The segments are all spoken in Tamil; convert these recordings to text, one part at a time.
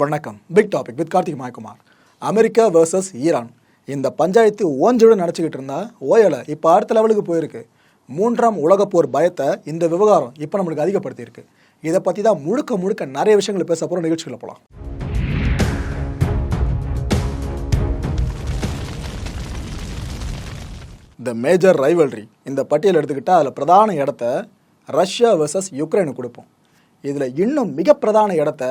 வணக்கம். Big topic with Karthik Mayakumar. America versus Iran. இந்த பஞ்சாயத்து ஓஞ்சோடு நடிச்சுக்கிட்டு இருந்தா ஓயலை இப்போ அடுத்த லெவலுக்கு போயிருக்கு. மூன்றாம் உலகப்போர் பயத்தை இந்த விவகாரம் இப்போ நம்மளுக்கு அதிகப்படுத்தியிருக்கு. இதை பற்றி தான் முழுக்க முழுக்க நிறைய விஷயங்களை பேச போகிற நிகழ்ச்சிகளை போகலாம் த மேஜர் ரைவல்ரி இந்த பட்டியல் எடுத்துக்கிட்டால் அதில் பிரதான இடத்த ரஷ்யா வெர்சஸ் யுக்ரைனுக்கு கொடுப்போம். இதில் இன்னும் மிக பிரதான இடத்த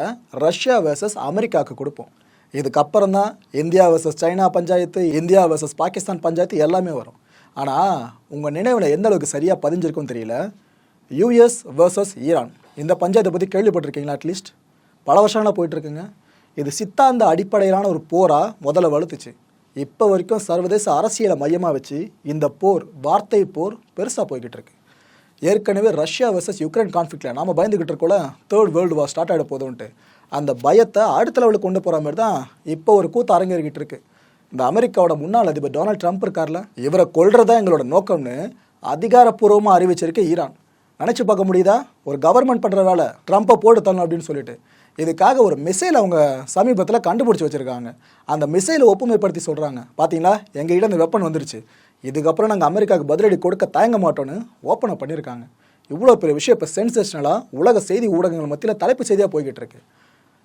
ரஷ்யா வெர்சஸ் அமெரிக்காவுக்கு கொடுப்போம். இதுக்கப்புறம் தான் India versus China panchayat India versus Pakistan panchayat எல்லாமே வரும். ஆனால் உங்கள் நினைவில் எந்த அளவுக்கு சரியாக பதிஞ்சிருக்குன்னு தெரியல? யூஎஸ் வெர்சஸ் ஈரான் இந்த பஞ்சாயத்தை பற்றி கேள்விப்பட்டிருக்கீங்களா அட்லீஸ்ட் பல வருஷங்களாக போயிட்டுருக்குங்க. இது சித்தாந்த அடிப்படையிலான ஒரு போராக முதல்ல வலுத்துச்சு. இப்போ வரைக்கும் சர்வதேச அரசியலை மையமாக வச்சு இந்த போர் வார்த்தை போர் பெருசாக போய்கிட்டு இருக்கு ஏற்கனவே ரஷ்யா வர்சஸ் யுக்ரைன் கான்ஃப்ளிக்டில் நாம் பயந்துகிட்டு இருக்கோம்ல தேர்ட் வேர்ல்டு வார் ஸ்டார்ட் ஆகிட போதும்ன்ட்டு அந்த பயத்தை அடுத்த லெவலுக்கு கொண்டு போகிற மாதிரி தான் இப்போ ஒரு கூத்து அரங்கேறிக்கிட்டு இருக்கு. இந்த அமெரிக்காவோட முன்னாள் அதிபர் டொனால்ட் ட்ரம்ப் இருக்கார்ல இவரை கொள்றதா எங்களோட நோக்கம்னு அதிகாரப்பூர்வமாக அறிவிச்சிருக்கு ஈரான். நினச்சி பார்க்க முடியுதா? ஒரு கவர்மெண்ட் பண்ணுற வேலை ட்ரம்ப்பை போட்டு தரணும் அப்படின்னு சொல்லிட்டு. இதுக்காக ஒரு மிசைல் அவங்க சமீபத்தில் கண்டுபிடிச்சி வச்சுருக்காங்க. அந்த மிசைலை ஒப்புமைப்படுத்தி சொல்கிறாங்க பார்த்தீங்களா எங்ககிட்ட இந்த வெப்பன் வந்துருச்சு. இதுக்கப்புறம் நாங்கள் அமெரிக்காவுக்கு பதிலடி கொடுக்க தயங்க மாட்டோன்னு ஓப்பனை பண்ணியிருக்காங்க இவ்வளோ பெரிய விஷயம் இப்போ சென்சேஷனலாக உலக செய்தி ஊடகங்கள் மத்தியில் தலைப்பு செய்தியாக போய்கிட்டு இருக்கு.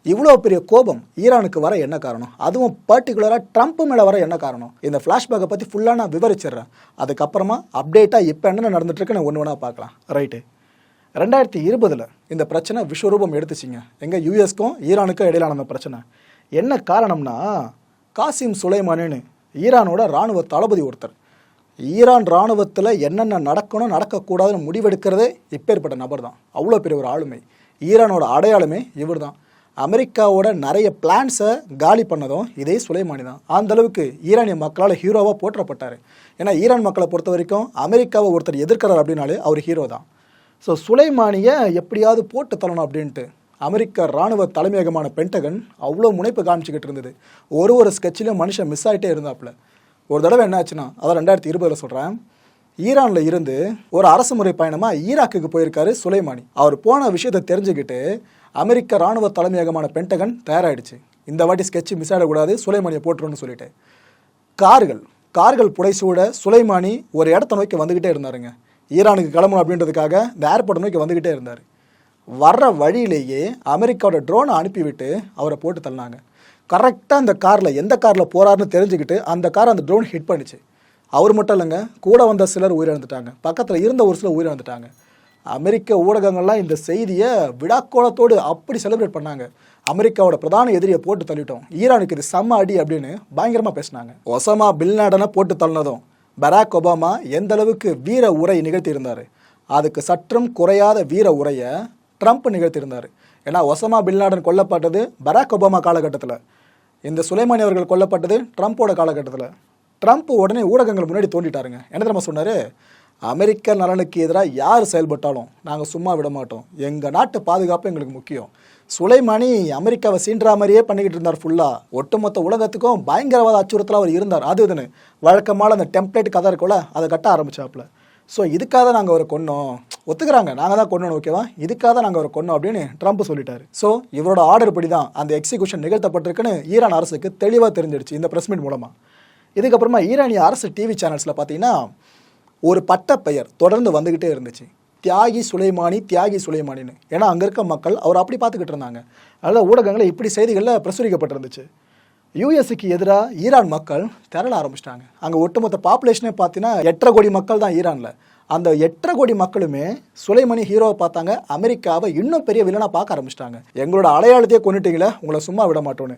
இவ்வளோ பெரிய கோபம் ஈரானுக்கு வர என்ன காரணம்? அதுவும் பர்டிகுலராக ட்ரம்ப் மேலே வர என்ன காரணம்? இந்த ஃப்ளாஷ்பேக்கை பற்றி ஃபுல்லாக நான் விவரிச்சிடுறேன். அதுக்கப்புறமா அப்டேட்டாக இப்போ என்னென்ன நடந்துட்டுருக்குன்னு ஒன்று ஒன்றா பார்க்கலாம். ரைட்டு ரெண்டாயிரத்தி இருபதில் இந்த பிரச்சனை விஸ்வரூபம் எடுத்துச்சிங்க. எங்கள் யூஎஸ்க்கும் ஈரானுக்கும் இடையிலான அந்த பிரச்சனை. என்ன காரணம்னா காசிம் சுலைமானின்னு ஈரானோட இராணுவ தளபதி ஒருத்தர். ஈரான் இராணுவத்தில் என்னென்ன நடக்கணும் நடக்கக்கூடாதுன்னு முடிவெடுக்கிறதே இப்பேற்பட்ட நபர் தான் அவ்வளோ பெரிய ஒரு ஆளுமை. ஈரானோட அடையாளமே இவர் தான் அமெரிக்காவோட நிறைய பிளான்ஸை காலி பண்ணதும் இதே சுலைமானி தான் அந்த அளவுக்கு ஈரானிய மக்களால் ஹீரோவாக போற்றப்பட்டார். ஏன்னா ஈரான் மக்களை பொறுத்த வரைக்கும் அமெரிக்காவை ஒருத்தர் எதிர்க்கிறார் அப்படின்னாலே அவர் ஹீரோ தான். ஸோ சுலைமானியை எப்படியாவது போட்டு தள்ளணும் அப்படின்ட்டு அமெரிக்க ராணுவ தலைமையகமான பென்டகன் அவ்வளோ முனைப்பு காமிச்சிக்கிட்டு இருந்தது. ஒரு ஒரு ஸ்கெட்சிலும் மனுஷன் மிஸ் ஆகிட்டே இருந்தாப்புல. ஒரு தடவை என்ன ஆச்சுன்னா அதான் ரெண்டாயிரத்தி இருபதில் சொல்கிறேன் ஈரானில் இருந்து ஒரு அரசு முறை பயணமாக ஈராக்குக்கு போயிருக்காரு சுலைமானி. அவர் போன விஷயத்தை தெரிஞ்சுக்கிட்டு அமெரிக்க ராணுவ தலைமையகமான பென்டகன் தயாராகிடுச்சு இந்த வாட்டி ஸ்கெட்ச் மிஸ் ஆகிடக்கூடாது சுலைமானியை போட்டுருன்னு சொல்லிட்டு. கார்கள் கார்கள் புடைசூட சுலைமானி ஒரு இடத்த நோக்கி வந்துக்கிட்டே இருந்தாருங்க. ஈரானுக்கு கிளம்பணும் அப்படின்றதுக்காக இந்த ஏர்போர்ட்டை நோக்கி வந்துக்கிட்டே இருந்தார். வர்ற வழியிலேயே அமெரிக்காவோட ட்ரோனை அனுப்பிவிட்டு அவரை போட்டு தள்ளினாங்க. கரெக்டாக அந்த காரில் எந்த காரில் போகிறாருன்னு தெரிஞ்சுக்கிட்டு அந்த கார் அந்த ட்ரோன் ஹிட் பண்ணிச்சு. அவர் மட்டும் இல்லைங்க கூட வந்த சிலர் உயிரிழந்துட்டாங்க. பக்கத்தில் இருந்த ஒரு சிலர் உயிரிழந்துட்டாங்க. அமெரிக்க ஊடகங்கள்லாம் இந்த செய்தியை விழாக்கோலத்தோடு அப்படி செலிப்ரேட் பண்ணாங்க. அமெரிக்காவோட பிரதான எதிரியை போட்டு தள்ளிட்டோம். ஈரானுக்கு இது செம்ம அடி அப்படின்னு பயங்கரமாக பேசினாங்க. ஒசமா பில்நாடனை போட்டு தள்ளினதும் பராக் ஒபாமா எந்த அளவுக்கு வீர உரை நிகழ்த்தியிருந்தார். அதுக்கு சற்றும் குறையாத வீர உரையை ட்ரம்ப் நிகழ்த்தியிருந்தார். ஏன்னா ஒசமா பில்நாடன் கொல்லப்பட்டது பராக் ஒபாமா காலகட்டத்தில். இந்த சுலைமானி அவர்கள் கொல்லப்பட்டது ட்ரம்ப்போட காலகட்டத்தில். ட்ரம்ப் உடனே ஊடகங்கள் முன்னாடி தோண்டிட்டாருங்க. என்ன தெரியுமா சொன்னார்? அமெரிக்க நலனுக்கு எதிராக யார் செயல்பட்டாலும் நாங்கள் சும்மா விட மாட்டோம். எங்கள் நாட்டு பாதுகாப்பு எங்களுக்கு முக்கியம். சுலைமானி அமெரிக்காவை சீன்றா மாதிரியே பண்ணிக்கிட்டு இருந்தார் ஃபுல்லாக ஒட்டுமொத்த உலகத்துக்கும் பயங்கரவாத அச்சுறுத்தலாக அவர் இருந்தார். அது இதுன்னு. வழக்கமான அந்த டெம்ப்ளேட் கதை இருக்கோல அதை கட்ட ஆரம்பிச்சாப்புல. ஸோ இதுக்காக தான் நாங்கள் அவரை கொன்னோம். ஒத்துக்கிறாங்க. நாங்கள் தான் கொண்டோம் ஓகேவா இதுக்காக தான் நாங்கள் அவரை கொன்னோம் அப்படின்னு ட்ரம்ப் சொல்லிட்டாரு. ஸோ இவரோட ஆர்டர் படி தான் அந்த எக்ஸிகூஷன் நிகழ்த்தப்பட்டிருக்குன்னு ஈரான் அரசுக்கு தெளிவாக தெரிஞ்சிடுச்சு இந்த ப்ரெஸ் மீட் மூலமாக இதுக்கப்புறமா ஈரானிய அரசு டிவி சேனல்ஸில் பார்த்தீங்கன்னா ஒரு பட்ட பெயர் தொடர்ந்து வந்துக்கிட்டே இருந்துச்சு. தியாகி சுலைமானி தியாகி சுலைமானின்னு. ஏன்னா அங்கே இருக்க மக்கள் அவர் அப்படி பார்த்துக்கிட்டு இருந்தாங்க. அதனால் ஊடகங்களில் இப்படி செய்திகளில் பிரசுரிக்கப்பட்டிருந்துச்சு. யூஎஸ்க்கு எதிராக ஈரான் மக்கள் திரள ஆரம்பிச்சிட்டாங்க. அங்கே ஒட்டுமொத்த பாப்புலேஷனே பார்த்தீங்கன்னா எட்டரை கோடி மக்கள் தான் ஈரானில். அந்த எட்டரை கோடி மக்களுமே சுலைமணி ஹீரோவை பார்த்தாங்க. அமெரிக்காவை இன்னும் பெரிய வில்லனாக பார்க்க ஆரம்பிச்சிட்டாங்க. எங்களோட அடையாளத்தையே கொண்டுட்டீங்களே உங்களை சும்மா விட மாட்டோன்னு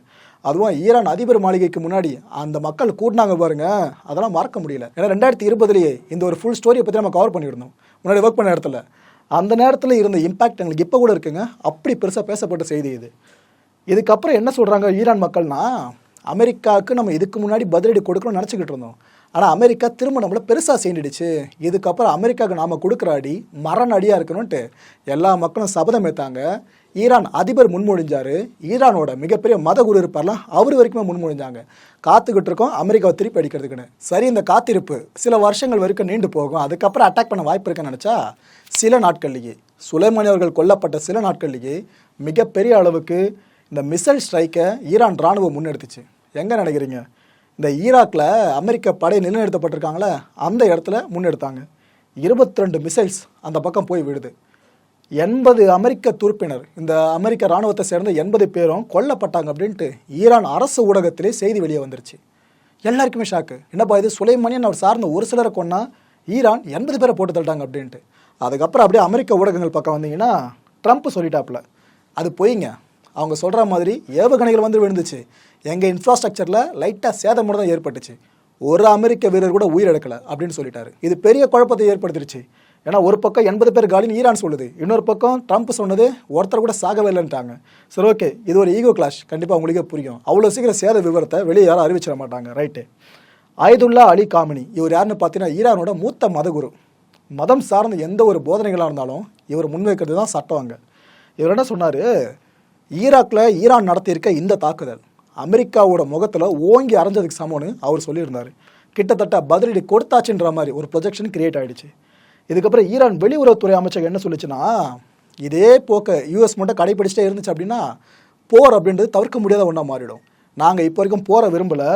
அதுவும் ஈரான் அதிபர் மாளிகைக்கு முன்னாடி அந்த மக்கள் கூட்டினாங்க பாருங்க. அதெல்லாம் மறக்க முடியல. ஏன்னா ரெண்டாயிரத்தி இருபதுலேயே இந்த ஒரு ஃபுல் ஸ்டோரியை பற்றி நம்ம கவர் பண்ணியிருந்தோம். முன்னாடி ஒர்க் பண்ண இடத்துல அந்த நேரத்தில் இருந்த இம்பாக்ட் எங்களுக்கு இப்போ கூட இருக்குங்க. அப்படி பெருசாக பேசப்பட்ட செய்தி இது. இதுக்கப்புறம் என்ன சொல்கிறாங்க ஈரான் மக்கள்னா அமெரிக்காவுக்கு நம்ம இதுக்கு முன்னாடி பதிலடி கொடுக்கணும்னு நினச்சிக்கிட்டு இருந்தோம். ஆனால் அமெரிக்கா திரும்ப நம்மளை பெருசாக சேர்ந்துடுச்சு இதுக்கப்புறம் அமெரிக்காவுக்கு நாம் கொடுக்குற அடி மரண அடியாக இருக்கணும்ன்ட்டு எல்லா மக்களும் சபதம் ஏற்றாங்க ஈரான் அதிபர் முன்மொழிஞ்சார். ஈரானோட மிகப்பெரிய மத குரு இருப்பார்லாம் அவர் வரைக்குமே முன்மொழிஞ்சாங்க. காத்துக்கிட்டு இருக்கோம் அமெரிக்காவை திருப்பி அடிக்கிறதுக்குன்னு. சரி இந்த காத்திருப்பு சில வருஷங்கள் வரைக்கும் நீண்டு போகும். அதுக்கப்புறம் அட்டாக் பண்ண வாய்ப்பு இருக்குன்னு நினச்சா சில நாட்கள்லேயே சுலைமானி அவர்கள் கொல்லப்பட்ட சில நாட்கள்லேயே மிகப்பெரிய அளவுக்கு இந்த மிசைல் ஸ்ட்ரைக்கை ஈரான் ராணுவம் முன்னெடுத்துச்சு. எங்கே நினைக்கிறீங்க இந்த ஈராக்கில் அமெரிக்க படை நிலைநிறுத்தப்பட்டிருக்காங்களே அந்த இடத்துல முன்னெடுத்தாங்க. இருபத்தி ரெண்டு மிசைல்ஸ் அந்த பக்கம் போய் விடுது எண்பது அமெரிக்க துருப்பினர் இந்த அமெரிக்க இராணுவத்தை சேர்ந்த எண்பது பேரும் கொல்லப்பட்டாங்க அப்படின்ட்டு ஈரான் அரசு ஊடகத்திலே செய்தி வெளியே வந்துருச்சு. எல்லாருக்குமே ஷாக்கு என்னப்பா இது? சுலைமானியன் அவர் சார்ந்த ஒரு சிலரை கொன்னா ஈரான் எண்பது பேரை போட்டு தள்ளிட்டாங்க அப்படின்ட்டு. அதுக்கப்புறம் அப்படியே அமெரிக்க ஊடகங்கள் பக்கம் வந்தீங்கன்னா ட்ரம்ப் சொல்லிட்டாப்புல. அது பொய்ங்க. அவங்க சொல்கிற மாதிரி ஏவுகணைகள் வந்து விழுந்துச்சு. எங்கள் இன்ஃப்ராஸ்ட்ரக்சரில் லைட்டாக சேதம் தான் ஏற்பட்டுச்சு. ஒரு அமெரிக்க வீரர் கூட உயிரிழக்கலை அப்படின்னு சொல்லிட்டாரு. இது பெரிய குழப்பத்தை ஏற்படுத்திடுச்சு. ஏன்னா ஒரு பக்கம் எண்பது பேர் காலின்னு ஈரான் சொல்லுது. இன்னொரு பக்கம் ட்ரம்ப் சொன்னது ஒருத்தர் கூட சாகவே இல்லைன்ட்டாங்க. சரி ஓகே இது ஒரு ஈகோ கிளாஷ் கண்டிப்பாக உங்களுக்கே புரியும். அவ்வளோ சீக்கிரம் சேத விவரத்தை வெளியே யாரும் அறிவிச்சிட மாட்டாங்க. Right Ayatollah Ali Khamenei. இவர் யாருன்னு பார்த்தீங்கன்னா ஈரானோட மூத்த மதகுரு. மதம் சார்ந்த எந்த ஒரு போதனைகளாக இருந்தாலும் இவர் முன்வைக்கிறது தான் சட்டம் அங்கே. இவர் என்ன சொன்னார்? ஈராக்கில் ஈரான் நடத்தியிருக்க இந்த தாக்குதல் அமெரிக்காவோட முகத்தில் ஓங்கி அரைஞ்சதுக்கு சமம்னு அவர் சொல்லியிருந்தார். கிட்டத்தட்ட பதிலடி கொடுத்தாச்சுன்ற மாதிரி ஒரு ப்ரொஜெக்ஷன் கிரியேட் ஆகிடுச்சு இதுக்கப்புறம் ஈரான் வெளியுறவுத்துறை அமைச்சர் என்ன சொல்லிச்சுன்னா இதே போக்க யூஎஸ் மட்டும் கடைபிடிச்சிட்டே இருந்துச்சு அப்படின்னா போர் அப்படின்றது தவிர்க்க முடியாத ஒன்றா மாறிடும். நாங்கள் இப்போ வரைக்கும் போரை விரும்பலை.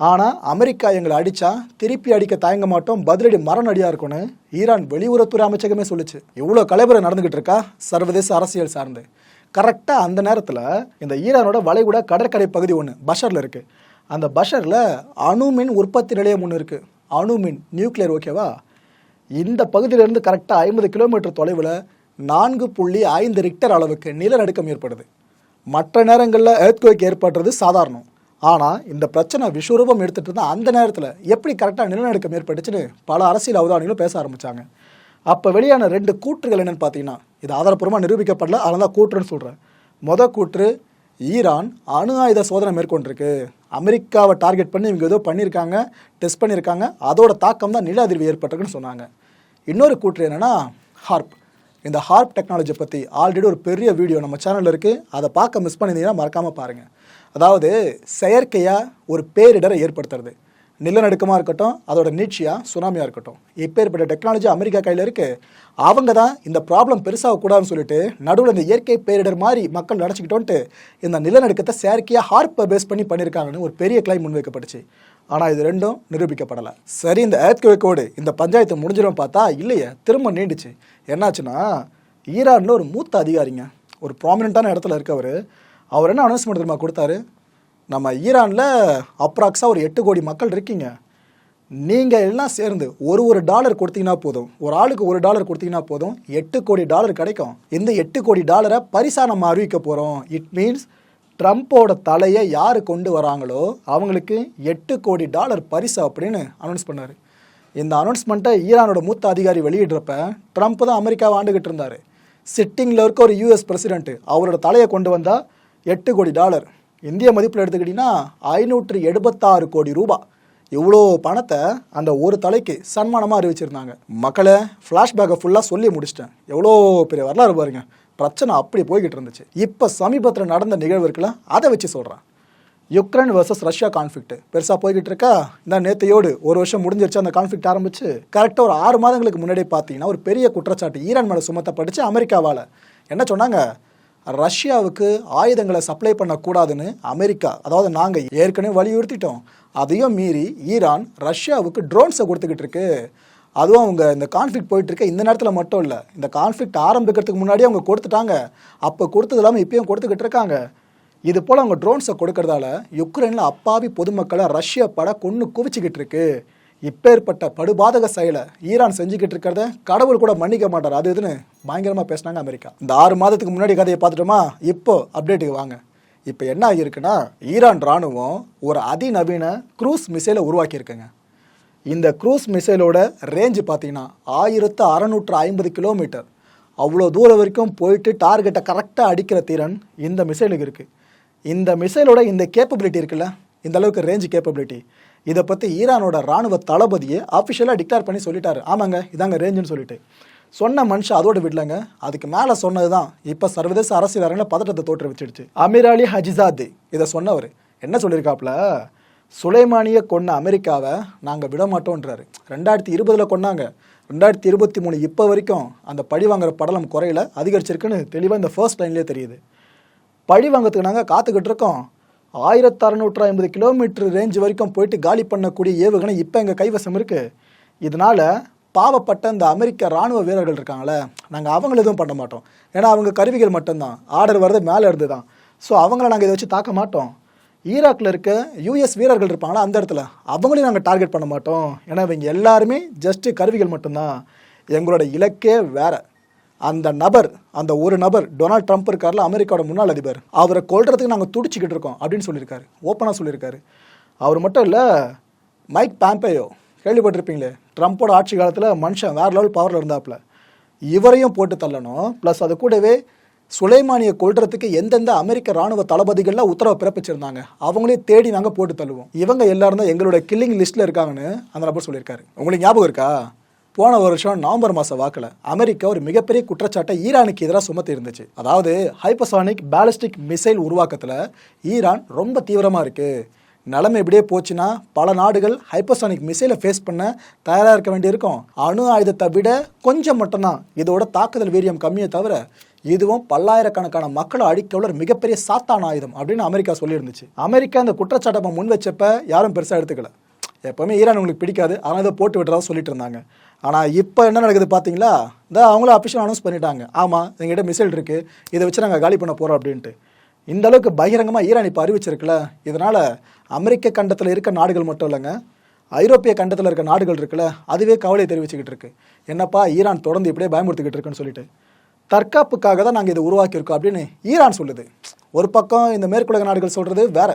ஆனால் அமெரிக்கா எங்களை அடித்தா திருப்பி அடிக்க தயங்க மாட்டோம். பதிலடி மரணடியாக இருக்கும்னு ஈரான் வெளியுறவுத்துறை அமைச்சகமே சொல்லுச்சு. இவ்வளோ கலைபுரம் நடந்துக்கிட்டு இருக்கா? சர்வதேச அரசியல் சார்ந்து. கரெக்டாக அந்த நேரத்தில் இந்த ஈரானோட வளைகுடா கடற்கரை பகுதி ஒன்று பஷரில் இருக்குது அந்த பஷரில் அணுமின் உற்பத்தி நிலையம் ஒன்று இருக்குது அணுமின் நியூக்ளியர் ஓகேவா இந்த பகுதியிலேருந்து கரெக்டாக ஐம்பது கிலோமீட்டர் தொலைவில் நான்கு புள்ளி ஐந்து ரிக்டர் அளவுக்கு நிலநடுக்கம் ஏற்படுது. மற்ற நேரங்களில் எர்த்குவேக் ஏற்படுறது சாதாரணம். ஆனால் இந்த பிரச்சனை விஸ்வரூபம் எடுத்துகிட்டு இருந்தால் அந்த நேரத்தில் எப்படி கரெக்டாக நிலநடுக்கம் ஏற்பட்டுச்சுன்னு பல அரசியல் அவதானிகளும் பேச ஆரம்பித்தாங்க அப்போ வெளியான ரெண்டு கூற்றுகள் என்னென்னு பார்த்தீங்கன்னா இது ஆதாரப்பூர்வமாக நிரூபிக்கப்படல அதனால் தான் கூற்றுன்னு சொல்கிறேன் மொத கூற்று ஈரான் அணு ஆயுத சோதனை மேற்கொண்டிருக்கு. அமெரிக்காவை டார்கெட் பண்ணி இவங்க ஏதோ பண்ணியிருக்காங்க டெஸ்ட் பண்ணியிருக்காங்க அதோட தாக்கம் தான் நில அதிர்வு ஏற்பட்டிருக்குன்னு சொன்னாங்க. இன்னொரு கூற்று என்னென்னா ஹார்ப். இந்த ஹார்ப் டெக்னாலஜி பற்றி ஆல்ரெடி ஒரு பெரிய வீடியோ நம்ம சேனலில் இருக்குது அதை பார்க்க மிஸ் பண்ணியிருந்தீங்கன்னா மறக்காமல் பாருங்கள் அதாவது செயற்கையாக ஒரு பேரிடரை ஏற்படுத்துறது. நிலநடுக்கமாக இருக்கட்டும் அதோட நீட்சியாக சுனாமியாக இருக்கட்டும். இப்பேற்பட்ட டெக்னாலஜி அமெரிக்கா கையில் இருக்குது அவங்க தான் இந்த ப்ராப்ளம் பெருசாகக்கூடாதுன்னு சொல்லிட்டு நடுவில் இந்த இயற்கை பேரிடர் மாதிரி மக்கள் நினச்சிக்கிட்டோன்ட்டு இந்த நிலநடுக்கத்தை செயற்கையாக ஹார்ப்பை பேஸ் பண்ணி பண்ணியிருக்காங்கன்னு ஒரு பெரிய கிளைம் முன்வைக்கப்பட்டுச்சு. ஆனால் இது ரெண்டும் நிரூபிக்கப்படலை. சரி இந்த ஏத்குவேக்கோடு இந்த பஞ்சாயத்து முடிஞ்சிடும் பார்த்தா இல்லையே திரும்ப நீண்டுச்சு. என்னாச்சுன்னா ஈரானில் ஒரு மூத்த அதிகாரிங்க ஒரு ப்ராமினெண்ட்டான இடத்துல இருக்கவர் அவர் என்ன அனௌன்ஸ்மெண்ட் தெரியுமா கொடுத்தாரு? நம்ம ஈரானில் அப்ராக்ஸாக ஒரு எட்டு கோடி மக்கள் இருக்கீங்க. நீங்கள் எல்லாம் சேர்ந்து ஒரு ஒரு டாலர் கொடுத்தீங்கன்னா போதும். ஒரு ஆளுக்கு ஒரு டாலர் கொடுத்தீங்கன்னா போதும். எட்டு கோடி டாலர் கிடைக்கும். இந்த எட்டு கோடி டாலரை பரிசா நம்ம அறிவிக்க போகிறோம் இட் மீன்ஸ் ட்ரம்ப்போட தலையை யார் கொண்டு வராங்களோ அவங்களுக்கு எட்டு கோடி டாலர் பரிசு அப்படின்னு அனௌன்ஸ் பண்ணார். இந்த அனௌன்ஸ்மெண்ட்டை ஈரானோட மூத்த அதிகாரி வெளியிடுறப்ப ட்ரம்ப் தான் அமெரிக்காவை ஆண்டுகிட்டு இருந்தார். சிட்டிங்கில் இருக்க ஒரு யூஎஸ் பிரசிடென்ட்டு அவரோட தலையை கொண்டு வந்தால் எட்டு கோடி டாலர். இந்திய மதிப்பில் எடுத்துக்கிட்டிங்கன்னா ஐநூற்று எழுபத்தாறு கோடி ரூபாய் இவ்வளோ பணத்தை அந்த ஒரு தலைக்கு சன்மானமாக அறிவிச்சிருந்தாங்க. மக்களை ஃப்ளாஷ்பேக்கை ஃபுல்லாக சொல்லி முடிச்சிட்டேன். எவ்வளோ பெரிய வரலாறு பாருங்க. பிரச்சனை அப்படி போய்கிட்டு இருந்துச்சு. இப்போ சமீபத்தில் நடந்த நிகழ்வு இருக்குல்ல அதை வச்சு சொல்கிறேன் யுக்ரைன் வர்சஸ் ரஷ்யா கான்ஃப்ளிக்ட் பெருசாக போய்கிட்டு இருக்கா? இந்த நேத்தையோடு ஒரு வருஷம் முடிஞ்சிருச்சு அந்த கான்ஃப்ளிக்ட் ஆரம்பிச்சு. கரெக்டாக ஒரு ஆறு மாதங்களுக்கு முன்னாடி பார்த்தீங்கன்னா ஒரு பெரிய குற்றச்சாட்டு ஈரான் மேலே சுமத்தப்பட்டுச்சு அமெரிக்காவால். என்ன சொன்னாங்க? ரஷ்யாவுக்கு ஆயுதங்களை சப்ளை பண்ணக்கூடாதுன்னு அமெரிக்கா அதாவது நாங்கள் ஏற்கனவே வலியுறுத்திட்டோம். அதையும் மீறி ஈரான் ரஷ்யாவுக்கு ட்ரோன்ஸை கொடுத்துக்கிட்டு இருக்கு. அதுவும் அவங்க இந்த கான்ஃப்ளிக் போயிட்டுருக்க இந்த நேரத்தில் மட்டும் இல்லை இந்த கான்ஃப்ளிக்ட் ஆரம்பிக்கிறதுக்கு முன்னாடியே அவங்க கொடுத்துட்டாங்க. அப்போ கொடுத்தது இல்லாமல் இப்பயும் கொடுத்துக்கிட்டு இருக்காங்க. இது போல் அவங்க ட்ரோன்ஸை கொடுக்கறதால யுக்ரைனில் அப்பாவி பொதுமக்களை ரஷ்யா பட கொன்று குவிச்சிக்கிட்டு இருக்குது இப்பேற்பட்ட படுபாதக செயலை ஈரான் செஞ்சுக்கிட்டு இருக்கிறத கடவுள் கூட மன்னிக்க மாட்டார். அது இதுன்னு பயங்கரமாக பேசினாங்க அமெரிக்கா. இந்த ஆறு மாதத்துக்கு முன்னாடி கதையை பார்த்துட்டோமா? இப்போ அப்டேட்டுக்கு வாங்க. இப்போ என்ன ஆகியிருக்குன்னா ஈரான் ராணுவம் ஒரு அதிநவீன க்ரூஸ் மிசைலை உருவாக்கியிருக்குங்க. இந்த க்ரூஸ் மிசைலோட ரேஞ்சு பார்த்தீங்கன்னா ஆயிரத்து அறநூற்று ஐம்பது கிலோமீட்டர் அவ்வளோ தூரம் வரைக்கும் போயிட்டு டார்கெட்டை கரெக்டாக அடிக்கிற திறன் இந்த மிசைலுக்கு இருக்குது இந்த மிசைலோட இந்த கேப்பபிலிட்டி இருக்குல்ல இந்த அளவுக்கு ரேஞ்சு கேப்பபிலிட்டி இதை பற்றி ஈரானோட ராணுவ தளபதியை அஃபிஷியலாக டிக்ளேர் பண்ணி சொல்லிட்டாரு. ஆமாங்க இதாங்க ரேஞ்சுன்னு சொல்லிட்டு. சொன்ன மனுஷன் அதோடு விடலங்க. அதுக்கு மேலே சொன்னது தான் இப்போ சர்வதேச அரசியல் அரங்கில் பதட்டத்தை தோற்றுவிச்சிடுச்சு. அமீர் அலி ஹஜிசாதி இதை சொன்னவர். என்ன சொல்லியிருக்காப்புல? சுலைமானிய கொன்ன அமெரிக்காவை நாங்கள் விட மாட்டோன்றாரு ரெண்டாயிரத்தி இருபதில் கொன்னாங்க. ரெண்டாயிரத்தி இருபத்தி மூணு இப்போ வரைக்கும் அந்த பழி வாங்குற படலம் குறையில அதிகரிச்சிருக்குன்னு தெளிவாக இந்த ஃபர்ஸ்ட் லைன்லேயே தெரியுது. பழி வாங்கிறதுக்கு நாங்கள் காத்துக்கிட்டு இருக்கோம். ஆயிரத்தி அறநூற்று ஐம்பது கிலோமீட்டர் ரேஞ்ச் வரைக்கும் போயிட்டு காலி பண்ணக்கூடிய ஏவுகணை இப்போ எங்கள் கைவசம் இருக்குது இதனால் பாவப்பட்ட இந்த அமெரிக்க ராணுவ வீரர்கள் இருக்காங்களே நாங்கள் அவங்கள எதுவும் பண்ண மாட்டோம். ஏன்னா அவங்க கருவிகள் மட்டும்தான். ஆர்டர் வர்றது மேலே இருந்து தான் ஸோ அவங்கள நாங்கள் இதை வச்சு தாக்க மாட்டோம். ஈராக்கில் இருக்க யூஎஸ் வீரர்கள் இருப்பாங்களா அந்த இடத்துல. அவங்களையும் நாங்கள் டார்கெட் பண்ண மாட்டோம். ஏன்னா இவங்க எல்லாருமே ஜஸ்ட்டு கருவிகள் மட்டும்தான். எங்களோட இலக்கே வேறு. அந்த நபர் அந்த ஒரு நபர் டொனால்ட் ட்ரம்ப் இருக்கார்ல அமெரிக்காவோட முன்னாள் அதிபர். அவரை கொள்றதுக்கு நாங்கள் துடிச்சிக்கிட்டு இருக்கோம் அப்படின்னு சொல்லியிருக்காரு. ஓப்பனாக சொல்லியிருக்காரு. அவர் மட்டும் இல்லை மைக் பாம்பேயோ கேள்விப்பட்டிருப்பீங்களே ட்ரம்ப்போட ஆட்சி காலத்தில் மனுஷன் வேறு லெவல் பவரில் இருந்தாப்புல இவரையும் போட்டு தள்ளணும். ப்ளஸ் அது கூடவே சுலைமானியை கொள்றதுக்கு எந்தெந்த அமெரிக்க ராணுவ தளபதிகள்லாம் உத்தரவு பிறப்பிச்சிருந்தாங்க அவங்களே தேடி நாங்கள் போட்டு தள்ளுவோம். இவங்க எல்லாரும் தான் எங்களோட கில்லிங் லிஸ்ட்டில் இருக்காங்கன்னு அந்த நபர் சொல்லியிருக்காரு. உங்களுக்கு ஞாபகம் இருக்கா? போன வருஷம் நவம்பர் மாதம் வாக்கில் அமெரிக்கா ஒரு மிகப்பெரிய குற்றச்சாட்டை ஈரானுக்கு எதிராக சுமத்தி இருந்துச்சு. அதாவது ஹைப்பசானிக் பேலிஸ்டிக் மிசைல் உருவாக்கத்தில் ஈரான் ரொம்ப தீவிரமாக இருக்குது நிலைமை இப்படியே போச்சுன்னா பல நாடுகள் ஹைப்பர்சானிக் மிசைலை ஃபேஸ் பண்ண தயாராக இருக்க வேண்டியிருக்கும். அணு ஆயுதத்தை விட கொஞ்சம் மட்டும்தான் இதோட தாக்குதல் வீரியம் கம்மியே தவிர இதுவும் பல்லாயிரக்கணக்கான மக்களை அழிக்க உள்ள ஒரு மிகப்பெரிய சாத்தான ஆயுதம் அப்படின்னு அமெரிக்கா சொல்லியிருந்துச்சு. அமெரிக்கா இந்த குற்றச்சாட்டை முன் வச்சப்ப யாரும் பெருசாக எடுத்துக்கல. எப்பவுமே ஈரான் உங்களுக்கு பிடிக்காது ஆனால் இதை போட்டு விடுறதா சொல்லிட்டு இருந்தாங்க. ஆனால் இப்போ என்ன நடக்குது பார்த்தீங்களா இந்த அவங்களும் அஃபிஷியல் அனௌன்ஸ் பண்ணிட்டாங்க. ஆமாம் எங்ககிட்ட மிசைல் இருக்குது இதை வச்சு நாங்கள் காலி பண்ண போகிறோம் அப்படின்ட்டு. இந்த அளவுக்கு பகிரங்கமாக ஈரான் இப்போ அறிவிச்சிருக்குல்ல? இதனால் அமெரிக்க கண்டத்தில் இருக்க நாடுகள் மட்டும் இல்லைங்க ஐரோப்பிய கண்டத்தில் இருக்க நாடுகள் இருக்குல்ல அதுவே கவலை தெரிவிச்சுக்கிட்டு இருக்கு. என்னப்பா ஈரான் தொடர்ந்து இப்படியே பயமுறுத்திக்கிட்டு இருக்குன்னு சொல்லிட்டு. தற்காப்புக்காக தான் நாங்கள் இதை உருவாக்கியிருக்கோம் அப்படின்னு ஈரான் சொல்லுது. ஒரு பக்கம் இந்த மேற்குலக நாடுகள் சொல்கிறது வேற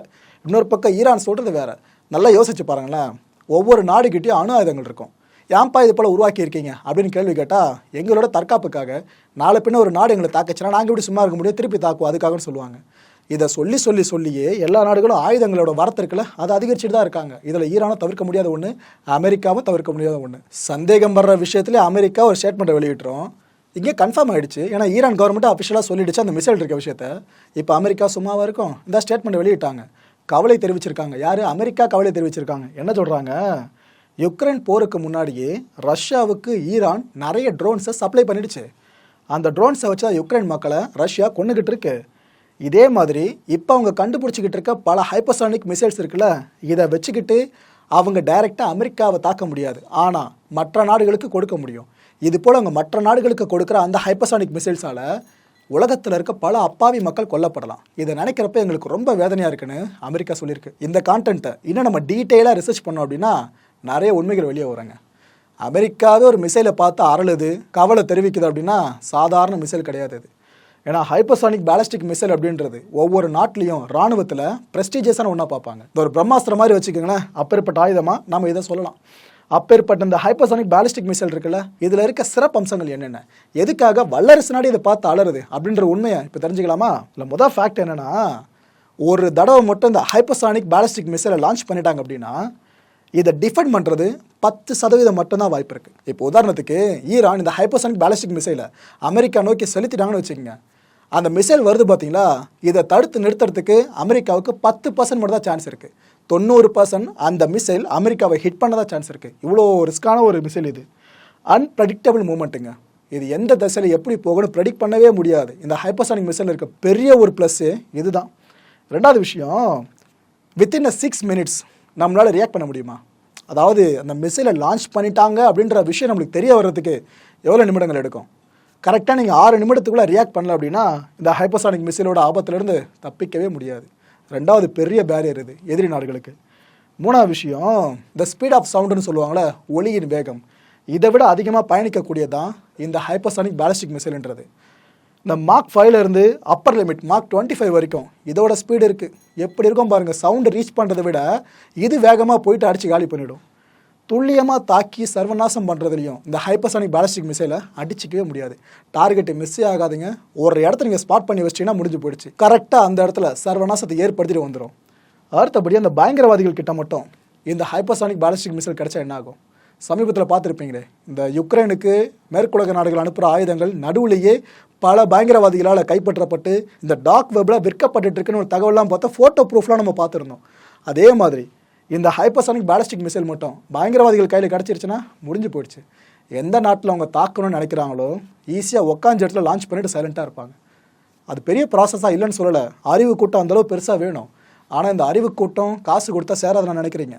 இன்னொரு பக்கம் ஈரான் சொல்கிறது வேற. நல்லா யோசிச்சு பாருங்களேன். ஒவ்வொரு நாடுகிட்டேயும் அணு ஆயுதங்கள் இருக்கும். ஏன்பா இது போல் உருவாக்கியிருக்கீங்க? அப்படின்னு கேள்வி கேட்டால் எங்களோட தற்காப்புக்காக நாளை பின்ன ஒரு நாடு எங்களை தாக்குச்சுன்னா நாங்கள் இப்படி சும்மா இருக்க முடியும்? திருப்பி தாக்குவோம். அதுக்காகன்னு சொல்லுவாங்க. இதை சொல்லி சொல்லி சொல்லியே எல்லா நாடுகளும் ஆயுதங்களோட வரத்து இருக்குல்ல அதை அதிகரிச்சுட்டு தான் இருக்காங்க. இதில் ஈரானும் தவிர்க்க முடியாத ஒன்று அமெரிக்காவும் தவிர்க்க முடியாத ஒன்று சந்தேகம் வர்ற விஷயத்துல அமெரிக்கா ஒரு ஸ்டேட்மெண்ட்டை வெளியிட்டுரும் இங்கே கன்ஃபார்ம் ஆகிடுச்சு ஏன்னா ஈரான் கவர்மெண்ட் அஃபிஷியலாக சொல்லிடுச்சு அந்த மிசைல் இருக்க விஷயத்த. இப்போ அமெரிக்கா சும்மாவாக இருக்கும்? இந்த ஸ்டேட்மெண்ட் வெளியிட்டாங்க. கவலை தெரிவிச்சிருக்காங்க. யார்? அமெரிக்கா கவலை தெரிவிச்சிருக்காங்க. என்ன சொல்கிறாங்க யுக்ரைன் போருக்கு முன்னாடியே ரஷ்யாவுக்கு ஈரான் நிறைய ட்ரோன்ஸை சப்ளை பண்ணிடுச்சு. அந்த ட்ரோன்ஸை வச்சு தான் யுக்ரைன் மக்களை ரஷ்யா கொண்டுகிட்டு இருக்கு. இதே மாதிரி இப்போ அவங்க கண்டுபிடிச்சிக்கிட்டு இருக்க பல ஹைப்பர்சானிக் மிசைல்ஸ் இருக்குல்ல இதை வச்சுக்கிட்டு அவங்க டைரெக்டாக அமெரிக்காவை தாக்க முடியாது. ஆனால் மற்ற நாடுகளுக்கு கொடுக்க முடியும். இது போல் அவங்க மற்ற நாடுகளுக்கு கொடுக்குற அந்த ஹைப்பர்சானிக் மிசைல்ஸால் உலகத்தில் இருக்க பல அப்பாவி மக்கள் கொல்லப்படலாம். இதை நினைக்கிறப்ப எங்களுக்கு ரொம்ப வேதனையாக இருக்குன்னு அமெரிக்கா சொல்லியிருக்கு. இந்த கான்டென்ட்டை இன்னும் நம்ம டீட்டெயிலாக ரிசர்ச் பண்ணோம் அப்படின்னா நிறைய உண்மைகள் வெளியே வராங்க. அமெரிக்காவே ஒரு மிசைலை பார்த்து அரளுது கவலை தெரிவிக்குது அப்படின்னா சாதாரண மிசைல் கிடையாது அது ஏன்னா ஹைப்பர்சானிக் பேலஸ்டிக் மிசைல் அப்படின்றது ஒவ்வொரு நாட்டிலையும் ராணுவத்தில் ப்ரெஸ்டீஜியஸான ஒன்றா பார்ப்பாங்க. இந்த ஒரு பிரம்மாஸ்திரம் மாதிரி வச்சுக்கோங்களேன். அப்பேற்பட்ட ஆயுதமாக நம்ம இதை சொல்லலாம். அப்பேற்பட்ட இந்த ஹைப்பர்சானிக் பேலிஸ்டிக் மிசைல் இருக்குல்ல இதில் இருக்க சிறப்பு அம்சங்கள் என்னென்ன? எதுக்காக வல்லரசு நாடு இதை பார்த்து அலறுது அப்படின்ற உண்மையை இப்போ தெரிஞ்சுக்கலாமா? இல்லை முதல் ஃபேக்ட் என்னென்னா ஒரு தடவை மட்டும் இந்த ஹைப்பர்சானிக் பேலஸ்டிக் மிசைலை லான்ச் பண்ணிட்டாங்க அப்படின்னா இதை டிஃபெண்ட் பண்ணுறது பத்து சதவீதம் மட்டும்தான் வாய்ப்பு இருக்குது இப்போ உதாரணத்துக்கு ஈரான் இந்த ஹைப்பர்சானிக் பேலஸ்டிக் மிசைலை அமெரிக்கா நோக்கி செலுத்திட்டாங்கன்னு வச்சுக்கோங்க. அந்த மிசைல் வருது பார்த்தீங்களா இதை தடுத்து நிறுத்துறதுக்கு அமெரிக்காவுக்கு பத்து பர்சன்ட் மட்டும் தான் சான்ஸ் இருக்குது தொண்ணூறு பர்சன்ட் அந்த மிசைல் அமெரிக்காவை ஹிட் பண்ண தான் சான்ஸ் இருக்குது இவ்வளோ ரிஸ்க்கான ஒரு மிசைல் இது. அன்பிரடிக்டபிள் மூமெண்ட்டுங்க இது எந்த திசையில் எப்படி போகணும் ப்ரெடிக்ட் பண்ணவே முடியாது. இந்த ஹைப்பர்சானிக் மிசைல் இருக்க பெரிய ஒரு ப்ளஸ்ஸு இதுதான் ரெண்டாவது விஷயம் வித்தின் அ சிக்ஸ் மினிட்ஸ் நம்மளால் ரியாக்ட் பண்ண முடியுமா? அதாவது அந்த மிசைலை லான்ச் பண்ணிட்டாங்க அப்படின்ற விஷயம் நம்மளுக்கு தெரிய வர்றதுக்கு எவ்வளோ நிமிடங்கள் எடுக்கும்? கரெக்டாக நீங்கள் ஆறு நிமிடத்துக்குள்ளே ரியாக்ட் பண்ணல அப்படின்னா இந்த ஹைப்பர்சானிக் மிசைலோட ஆபத்துலேருந்து தப்பிக்கவே முடியாது. ரெண்டாவது பெரிய பேரியர் இது எதிரி நாடுகளுக்கு. மூணாவது விஷயம் இந்த ஸ்பீட் ஆஃப் சவுண்டுன்னு சொல்லுவாங்களே ஒளியின் வேகம். இதை விட அதிகமாக பயணிக்கக்கூடியதான் இந்த ஹைப்பர்சானிக் பேலஸ்டிக் மிசைல்ன்றது இந்த மார்க் ஃபைவ்ல இருந்து upper limit mark twenty five வரைக்கும் இதோட ஸ்பீடு இருக்குது எப்படி இருக்கும் பாருங்கள் சவுண்டு ரீச் பண்ணுறதை விட இது வேகமாக போயிட்டு அடித்து காலி பண்ணிவிடும் துல்லியமாக தாக்கி சர்வநாசம் பண்ணுறதுலையும் இந்த ஹைப்பர்சானிக் பேலஸ்டிக் மிசைலை அடிச்சிக்கவே முடியாது. டார்கெட்டு மிஸ்ஸே ஆகாதுங்க. ஒரு இடத்த நீங்கள் ஸ்பாட் பண்ணி வச்சிட்டிங்கன்னா முடிஞ்சு போயிடுச்சு. கரெக்டாக அந்த இடத்துல சர்வநாசத்தை ஏற்படுத்திட்டு வந்துடும் அடுத்தபடி அந்த பயங்கரவாதிகள் கிட்ட மட்டும் இந்த ஹைப்பர்சானிக் பேலஸ்டிக் மிசைல் கிடச்சா என்ன ஆகும்? சமீபத்தில் பார்த்துருப்பீங்களே இந்த யுக்ரைனுக்கு மேற்குலக நாடுகள் அனுப்புகிற ஆயுதங்கள் நடுவுலேயே பல பயங்கரவாதிகளால் கைப்பற்றப்பட்டு இந்த டாக் வெப்பில் விற்கப்பட்டு இருக்குன்னு ஒரு தகவலாம் பார்த்தா ஃபோட்டோ ப்ரூஃப்லாம் நம்ம பார்த்துருந்தோம். அதே மாதிரி இந்த ஹைப்பர்சானிக் பேலஸ்டிக் மிசைல் மட்டும் பயங்கரவாதிகள் கையில் கிடச்சிருச்சுன்னா முடிஞ்சு போயிடுச்சு. எந்த நாட்டில் அவங்க தாக்கணும்னு நினைக்கிறாங்களோ ஈஸியாக உக்காஞ்ச இடத்துல லான்ச் பண்ணிட்டு சைலண்ட்டாக இருப்பாங்க. அது பெரிய ப்ராசஸாக இல்லைன்னு சொல்லலை. அறிவு கூட்டம் அந்தளவு பெருசாக வேணும். ஆனால் இந்த அறிவு கூட்டம் காசு கொடுத்தா சேராதுன்னு நான் நினைக்கிறீங்க.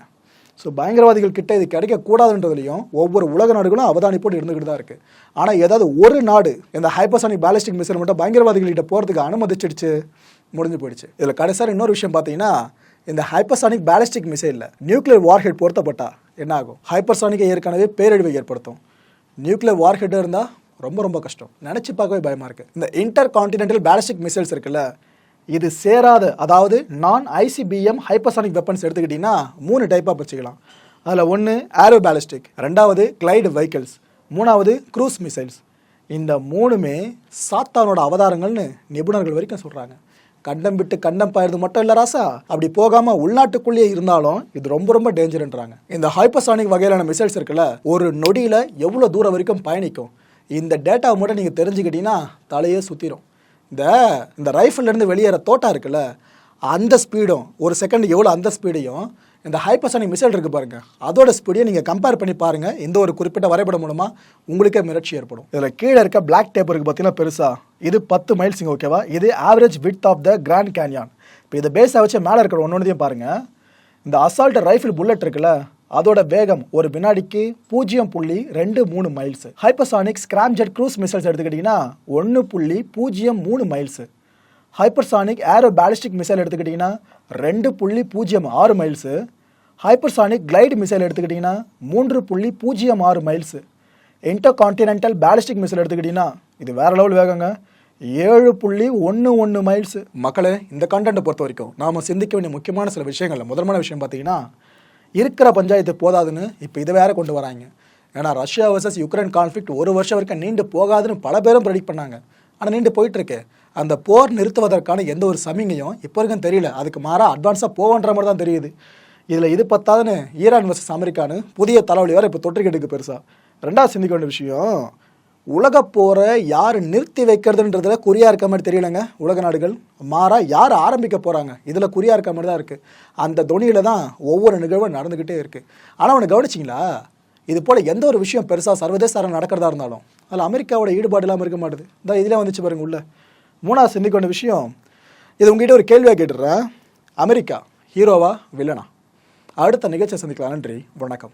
ஸோ பயங்கரவாதிகள் கிட்ட இது கிடைக்கக்கூடாதுன்றதுலையும் ஒவ்வொரு உலக நாடுகளும் அவதானிப்போடு இருந்துகிட்டு தான் இருக்குது ஆனால் ஏதாவது ஒரு நாடு இந்த ஹைப்பர்சானிக் பேலிஸ்டிக் மிசைல் மட்டும் பயங்கரவாதிகள்கிட்ட போகிறதுக்கு அனுமதிச்சிடுச்சு முடிஞ்சு போயிடுச்சு. இதில் கடைசியாக இன்னொரு விஷயம் பார்த்தீங்கன்னா இந்த ஹைப்பர்சானிக் பேலிஸ்டிக் மிசைலில் நியூக்ளியர் வார்ஹெட் பொருத்தப்பட்டா என்ன ஆகும்? ஹைப்பர்சானிக்கை ஏற்கனவே பேரழிவை ஏற்படுத்தும். நியூக்ளியர் வார்ஹெட்டாக இருந்தால் ரொம்ப ரொம்ப கஷ்டம். நினச்சி பார்க்கவே பயமாக இருக்குது இந்த இன்டர் கான்டினென்டல் பேலிஸ்டிக் மிசைல்ஸ் இருக்குல்ல இது சேராத. அதாவது நான் ஐசிபிஎம் ஹைப்பர்சானிக் வெப்பன்ஸ் எடுத்துக்கிட்டிங்கன்னா மூணு டைப்பாக பிரிச்சுக்கலாம். அதில் ஒன்று ஏரோ பேலிஸ்டிக் ரெண்டாவது கிளைடு வெஹிக்கிள்ஸ் மூணாவது க்ரூஸ் மிசைல்ஸ் இந்த மூணுமே சாத்தானோட அவதாரங்கள்னு நிபுணர்கள் வரைக்கும் சொல்கிறாங்க கண்டம் விட்டு கண்டம் பாயிருது மட்டும் இல்லை ராசா அப்படி போகாமல் உள்நாட்டுக்குள்ளேயே இருந்தாலும் இது ரொம்ப ரொம்ப டேஞ்சருன்றாங்க இந்த ஹைப்பர்சானிக் வகையிலான மிசைல்ஸ் இருக்குல்ல ஒரு நொடியில் எவ்வளோ தூரம் வரைக்கும் பயணிக்கும்? இந்த டேட்டாவை மட்டும் நீங்கள் தெரிஞ்சுக்கிட்டீங்கன்னா தலையே சுற்றிடும் இந்த இந்த ரைஃபிள்லேருந்து வெளியேற தோட்டா இருக்குல்ல அந்த ஸ்பீடும் ஒரு செகண்ட் எவ்வளோ அந்த ஸ்பீடையும் இந்த ஹைப்பர்சானிக் மிசைல் இருக்குது பாருங்கள் அதோட ஸ்பீடியை நீங்கள் கம்பேர் பண்ணி பாருங்கள் இந்த ஒரு குறிப்பிட்ட வரைபடம் மூலமாக உங்களுக்கே மிரட்சி ஏற்படும். இதில் கீழே இருக்க பிளாக் டேப் இருக்குது பார்த்தீங்கன்னா பெருசாக இது பத்து மைல்ஸுங்க ஓகேவா இது average with of the Grand Canyon இப்போ இதை பேஸாக வச்சு மேலே இருக்கிற ஒன்று பாருங்கள் இந்த அசால்ட் ரைஃபிள் புல்லட் இருக்குல்ல அதோட வேகம் ஒரு வினாடிக்கு பூஜ்ஜியம் புள்ளி ரெண்டு மூணு miles hypersonic scramjet cruise missiles எடுத்துக்கிட்டிங்கன்னா ஒன்று புள்ளி பூஜ்ஜியம் மூணு miles hypersonic aero ballistic missile எடுத்துக்கிட்டிங்கன்னா ரெண்டு புள்ளி பூஜ்ஜியம் ஆறு மைல்ஸு ஹைப்பர்சானிக் கிளைடு மிசைல் எடுத்துக்கிட்டிங்கன்னா மூன்று புள்ளி பூஜ்ஜியம் ஆறு miles intercontinental ballistic missile எடுத்துக்கிட்டிங்கன்னா இது வேற லெவல் வேகங்க ஏழு புள்ளி ஒன்று ஒன்று மைல்ஸ் மக்களே இந்த கண்டென்ட்டை பொறுத்த வரைக்கும் நாம் சிந்திக்க வேண்டிய முக்கியமான சில விஷயங்கள் முதன்மையான விஷயம் பார்த்தீங்கன்னா இருக்கிற பஞ்சாயத்து போதாதுன்னு இப்போ இதை வேற கொண்டு வராங்க. ஏன்னா ரஷ்யா வர்சஸ் யுக்ரைன் கான்ஃப்ளிக்ட் ஒரு வருஷம் வரைக்கும் நீண்டு போகாதுன்னு பல பேரும் ப்ரெடிக்ட் பண்ணாங்க. ஆனால் நீண்டு போயிட்டுருக்கு. அந்த போர் நிறுத்துவதற்கான எந்த ஒரு சமிங்கையும் இப்போ வரைக்கும் தெரியல. அதுக்கு மாறாக அட்வான்ஸாக போகன்ற மாதிரி தான் தெரியுது. இதில் இது பத்தாதுன்னு ஈரான் வர்சஸ் அமெரிக்கான்னு புதிய தலைவலி வேறு இப்போ தொற்றுக்கிட்டு பெருசாக ரெண்டாவது சிந்திக்க வேண்டிய விஷயம் உலக போரை யார் நிறுத்தி வைக்கிறதுன்றதுல குறியா இருக்க மாதிரி தெரியலங்க. உலக நாடுகள் மாறா யார் ஆரம்பிக்க போகிறாங்க இதில் குறியா இருக்க மாதிரி தான் இருக்குது அந்த தொனியில் தான் ஒவ்வொரு நிகழ்வும் நடந்துக்கிட்டே இருக்குது ஆனால் அவனை கவனிச்சிங்களா? இது போல் எந்த ஒரு விஷயம் பெருசாக சர்வதேச அரங்கு நடக்கிறதா இருந்தாலும் அதில் அமெரிக்காவோட ஈடுபாடு இல்லாமல் இருக்க மாட்டுது. இந்த இதில் வந்துச்சு பாருங்க உள்ள. மூணாவது சிந்திக்கொண்ட விஷயம். இது உங்ககிட்ட ஒரு கேள்வியாக கேட்டுடுறேன். அமெரிக்கா ஹீரோவா வில்லனா? அடுத்த நிகழ்ச்சியை சந்திக்கலாம். நன்றி வணக்கம்.